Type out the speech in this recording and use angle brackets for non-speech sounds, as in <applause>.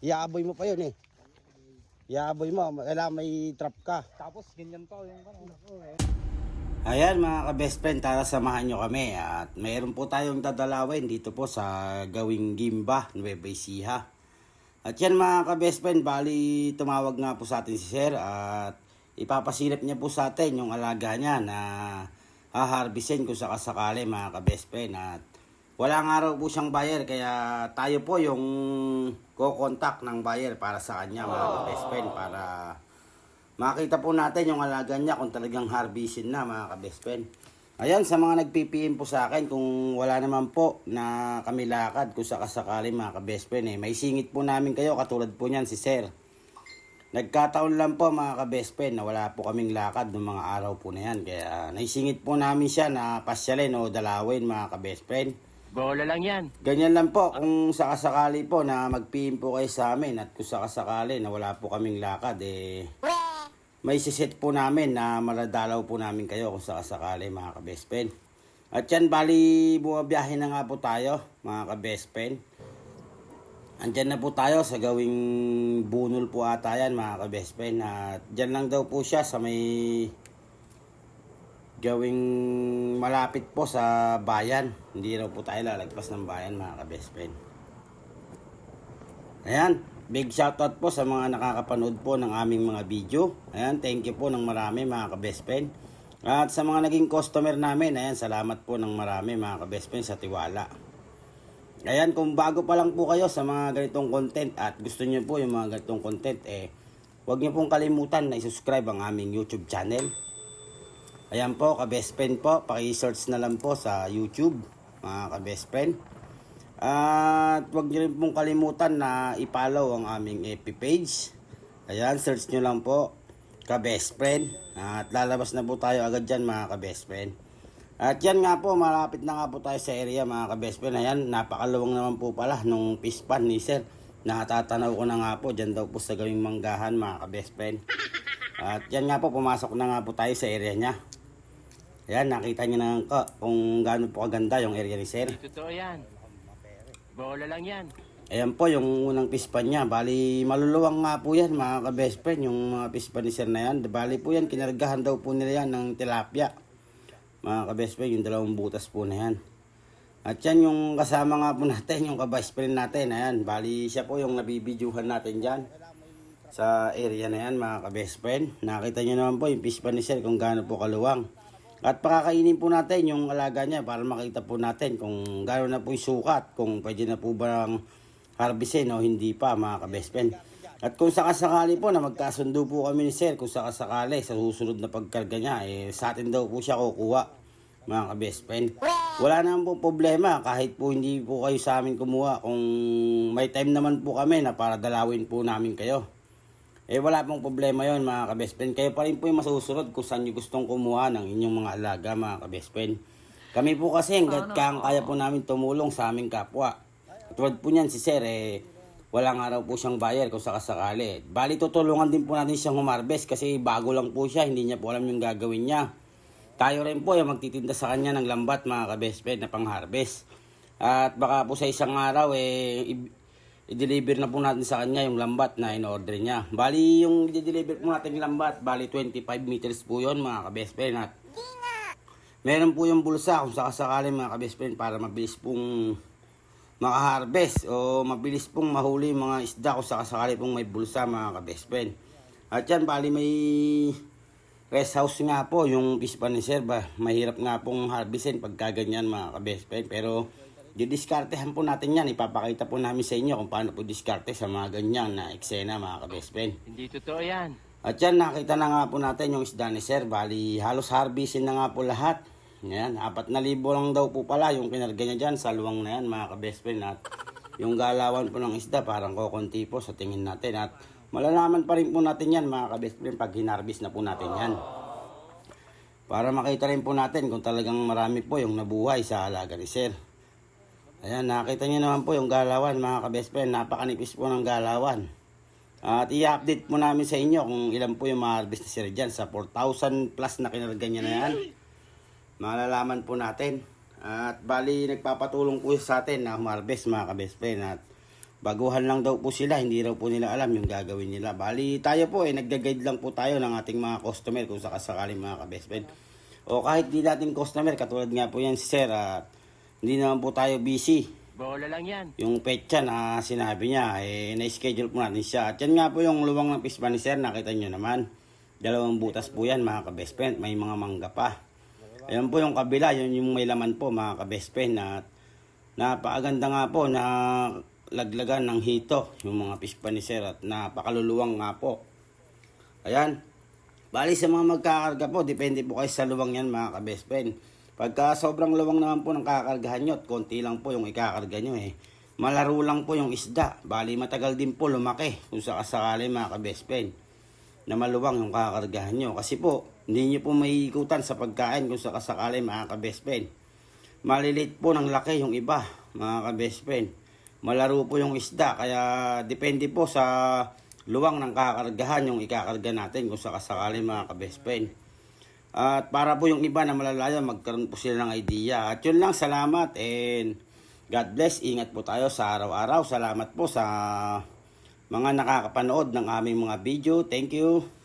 Iaaboy mo pa yun eh. Iaaboy mo, kailangan may trap ka. Tapos ganyan pa yung ano. Ayan mga ka-best friend, tara samahan nyo kami at mayroon po tayong dadalawin dito po sa gawing Gimba, Nueva Ecija. At yan mga ka-best friend, bali tumawag nga po sa atin si Sir at ipapasilip niya po sa atin yung alaga niya na haharbisin kung sakasakali mga ka-best friend. At wala nga raw po siyang buyer kaya tayo po yung ko-contact ng buyer para sa kanya mga ka-best friend para Makita po natin yung alaga niya kung talagang harbisin na mga ka-best friend. Ayan, sa mga nag-PPM po sa akin, kung wala naman po na kami lakad, kung sakasakali mga ka-best friend, eh, may singit po namin kayo, katulad po niyan si Sir. Nagkataon lang po mga ka-best friend na wala po kaming lakad ng mga araw po na yan. Kaya naisingit po namin siya na pasyalin o dalawin mga ka-best friend. Bola lang yan. Ganyan lang po, kung sakasakali po na mag-PM po kayo sa amin at kung sakasakali na wala po kaming lakad, eh, may siset po namin na maladalaw po namin kayo kung sakasakali mga ka-best. At yan, bali, bumabiyahe na nga po tayo mga ka-best. Andyan na po tayo sa gawing bunol po ata yan mga ka-best. At dyan lang daw po siya sa may gawing malapit po sa bayan. Hindi raw po tayo lalagpas ng bayan mga ka-best friend. Ayan, big shoutout po sa mga nakakapanood po ng aming mga video. Ayan, thank you po ng marami mga ka-best friend. At sa mga naging customer namin, ayan, salamat po ng marami mga ka-best friend sa tiwala. Ayan, kung bago pa lang po kayo sa mga ganitong content at gusto niyo po yung mga ganitong content, eh, huwag niyo pong kalimutan na i-subscribe ang aming YouTube channel. Ayan po, ka-best friend po, paki-search na lang po sa YouTube, mga ka-best friend. At huwag niyo rin pong kalimutan na i-follow ang aming FB page. Ayan, search nyo lang po, ka-best friend. At lalabas na po tayo agad dyan mga ka-best friend. At yan nga po, malapit na nga po tayo sa area mga ka-best friend. Ayan, napakaluwang naman po pala nung pispan ni sir. Nakatatanaw ko na nga po, dyan daw po sa gawing manggahan mga ka-best friend. At yan nga po, pumasok na nga po tayo sa area niya. Ayan, nakita niyo na nga kung gaano po kaganda yung area ni sir. Totoo yan. Bola lang yan. Ayan po yung unang pispan niya. Bali, maluluwang nga po yan mga ka-best friend. Yung mga pispan ni sir na yan. Bali po yan, kinargahan daw po nila yan ng tilapia. Mga ka-best friend, yung dalawang butas po na yan. At yan yung kasama nga po <laughs> natin, yung ka-best friend natin. Ayan, bali siya po yung nabibidyuhan natin dyan. Sa area na yan mga ka-best friend. Nakita nyo naman po yung pispan ni sir kung gaano po kaluwang. At pakakainin po natin yung alaga niya para makita po natin kung gano'n na po yung sukat, kung pwede na po bang harbisin o hindi pa mga ka-best friend. At kung sakasakali po na magkasundo po kami ni Sir, kung sakasakali sa susunod na pagkarga niya, eh, sa atin daw po siya kukuha mga ka-best friend. Wala naman po problema kahit po hindi po kayo sa amin kumuha kung may time naman po kami na para dalawin po namin kayo. Eh wala pong problema yon mga ka-best friend. Kayo pa rin po yung masusunod kung saan nyo gustong kumuha ng inyong mga alaga mga ka-best friend. Kami po kasi hanggat kang kaya po namin tumulong sa aming kapwa. Katulad po niyan si Sir eh, wala nga raw po siyang buyer kung sakasakali. Bali tutulungan din po natin siyang humarbest kasi bago lang po siya, hindi niya po alam yung gagawin niya. Tayo rin po yung magtitinda sa kanya ng lambat mga ka-best friend na pang-harvest. At baka po sa isang araw eh, i-deliver na po natin sa kanya yung lambat na in-order niya. Bali, yung i-deliver po natin yung lambat, bali 25 meters po yon mga ka-best friend. At meron po yung bulsa kung sakasakali mga ka-best friend para mabilis pong makaharvest o mabilis pong mahuli yung mga isda kung sakasakali pong may bulsa mga ka-best friend. At yan, bali may rest house nga po yung fish pan ni sir. Mahirap nga pong harvestin pagka ganyan mga ka-best friend. Pero didiskartehan po natin yan. Ipapakita po namin sa inyo kung paano po diskarte sa mga ganyan na eksena mga ka-best friend. Hindi totoo yan. At yan, nakita na nga po natin yung isda ni Sir. Bali, halos harvestin na nga po lahat. Yan, apat na libo lang daw po pala yung kinarga niya dyan sa luwang na yan, mga ka-best friend. At yung galawan po ng isda, parang kokonti po sa tingin natin. At malalaman pa rin po natin yan, mga ka-best friend, pag hinarbis na po natin yan. Para makita rin po natin kung talagang marami po yung nabuhay sa alaga ni Sir. Ayan, nakita niyo naman po yung galawan, mga ka-best friend. Napakanipis po ng galawan. At i-update po namin sa inyo kung ilan po yung ma-harvest ni Sir dyan sa 4,000 plus na kinarga niya na yan. Malalaman po natin. At bali, nagpapatulong po sa atin na humarvest mga ka-best friend. At Baguhan lang daw po sila, hindi raw po nila alam yung gagawin nila. Bali, tayo po eh, nagga-guide lang po tayo ng ating mga customer kung sakasakali mga ka-best friend. O kahit di natin customer, katulad nga po yan si Sir, at hindi naman po tayo busy. Bola lang yan. Yung petsa na sinabi niya, eh, na-schedule po natin siya. At yan nga po yung luwang ng pispa ni Sir, nakita nyo naman. Dalawang butas po yan mga ka-best friend, may mga mangga pa. Ayan po yung kabila, yun yung may laman po mga ka-best friend. At napakaganda nga po na laglagan ng hito yung mga pispa ni Sir at napakaluluwang nga po. Ayan. Bali sa mga magkakarga po, depende po kayo sa luwang yan mga ka-best friend. Pagka sobrang luwang naman po ng kakargahan nyo at konti lang po yung ikakarga nyo eh. Malaro lang po yung isda. Bali matagal din po lumaki kung sakasakali mga ka-best na maluwang yung kakargahan nyo. Kasi po, hindi nyo po maiikutan sa pagkain kung sakasakali mga ka-best. Malilit po ng laki yung iba, mga ka-best. Malaro po yung isda, kaya depende po sa luwang ng kakargahan yung ikakarga natin kung sakasakali mga ka-best. At para po yung iba na malalayo, magkaroon po sila ng idea. At yun lang, salamat and God bless. Ingat po tayo sa araw-araw. Salamat po sa mga nakakapanood ng aming mga video. Thank you.